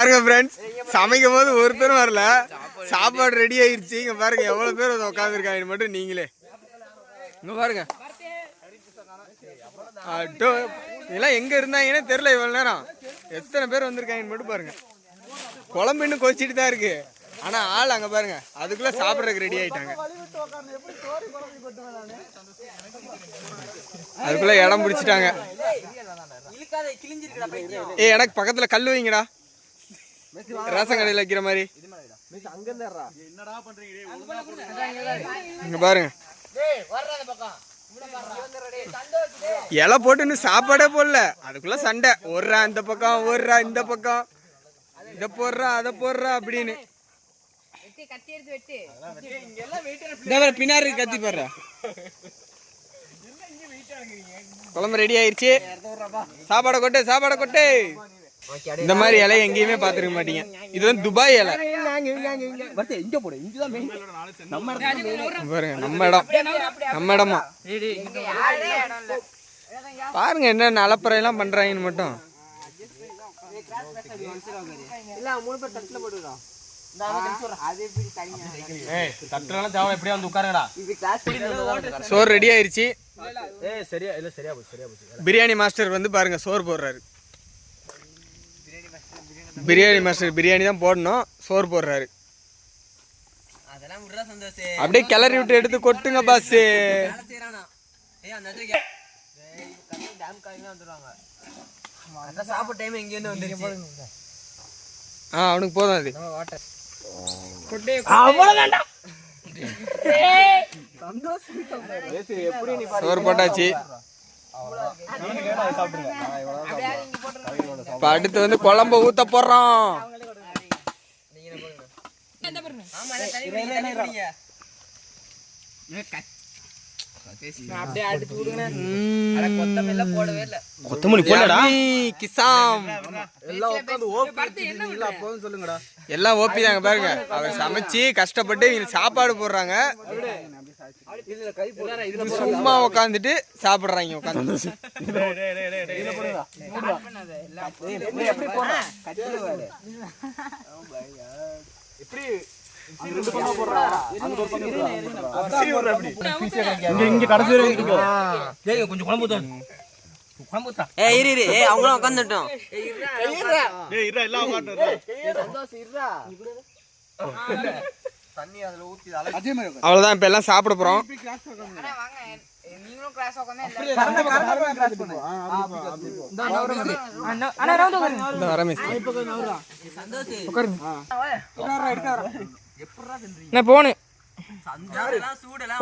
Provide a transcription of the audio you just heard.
பாருங்க ஃப்ரெண்ட்ஸ் சமைக்கும் போது ஒருத்தரும் வரல. சாப்பாடு ரெடி ஆயிருச்சு. இங்க பாருங்க எவ்வளவு பேர் வந்து உட்காந்துருக்காங்க மட்டும் நீங்களே. இங்க பாருங்க. அட்டோ இதெல்லாம் எங்க இருந்தாங்கன்னே தெரியல இவ்வளவு நேரம். எத்தனை பேர் வந்திருக்காங்கன்னு மட்டும் பாருங்க. குழம்பு இன்னும் கொச்சிட்டு தான் இருக்கு. ஆனா ஆள் அங்க பாருங்க. அதுக்குள்ள சாப்பிட்றதுக்கு ரெடி ஆயிட்டாங்க. அதுக்குள்ள இடம் பிடிச்சிட்டாங்க. ஏ எனக்கு பக்கத்துல கல் வைங்கடா. ரேஷன் கடையில் வைக்கிற மாதிரி. இங்க பாருங்க. இலை போட்டு இன்னும் சாப்பாடே போடல. அதுக்குள்ள சண்டை. ஒர்றா இந்த பக்கம் ஒர்றா இந்த பக்கம். இதை போடுறா அதை போடுறா அப்படின்னு. வெட்டி கத்தி எடுத்து வெட்டி. இந்த பாரு, பின்னாடி கத்தி பாரு. குழம்பு ரெடி ஆயிருச்சு. சாப்பாடை கொட்டு சாப்பாடை கொட்டு. இந்த மாதிரி இலை எங்கேயுமே பார்த்துருக்க மாட்டீங்க. இது வந்து துபாய் இலை. இங்க போடு இங்கதான் மெயின் நம்ம பாருங்க நம்ம இடம். நம்ம இடமா. பாருங்க என்ன அலப்பறையெல்லாம் பண்றாங்கன்னு மட்டும். தட்டுறால தேவை எப்படியா வந்து உட்காருங்கடா. சோறு ரெடி ஆயிருச்சு. ஏய் சரியா இல்ல சரியா போச்சு சரியா போச்சு. பிரியாணி மாஸ்டர் வந்து பாருங்க சோறு போடுறாரு. பிரியாணி மாஸ்டர் பிரியாணி தான் போடணும். சோறு போடுறாரு. அதெல்லாம் விடுறா சந்தோஷ். அப்படியே கிளறி விட்டு எடுத்து கொட்டுங்க பாஸ் ஆ அவனுக்கு போதும் அது. சோறு போட்டாச்சு. இப்ப அடுத்து வந்து குழம்ப ஊத்த போடுறோம் ஆமா கொத்தமல்லி யம்மி, கிசாம். எல்லாம் உட்காந்து ஓப்பி இல்ல அப்போதும் சொல்லுங்கடா. எல்லாம் ஓப்பி தாங்க பாருங்க. அவர் சமைச்சு கஷ்டப்பட்டு இவங்க சாப்பாடு போடுறாங்க. இதுல கை போடு. இவங்க சும்மா உட்காந்துட்டு சாப்பிடுறாங்க உட்காந்து எப்படி? கொஞ்சம் குழம்பு ஊத்து குழம்பு ஊத்தா ஏய் இரு இரு ஏய் அவங்களும் உட்காந்துட்டோம் டேய் இருடா எல்லாம் உட்கார்ந்து அஜய் மாதிரி அவ்வளவுதான் இப்ப எல்லாம் சாப்பிட போறோம் அண்ணா வாங்க நீங்களும் கிளாஸ் உட்காந்து இந்த வர நான் போனேன். சந்தோஷ் சூடெல்லாம்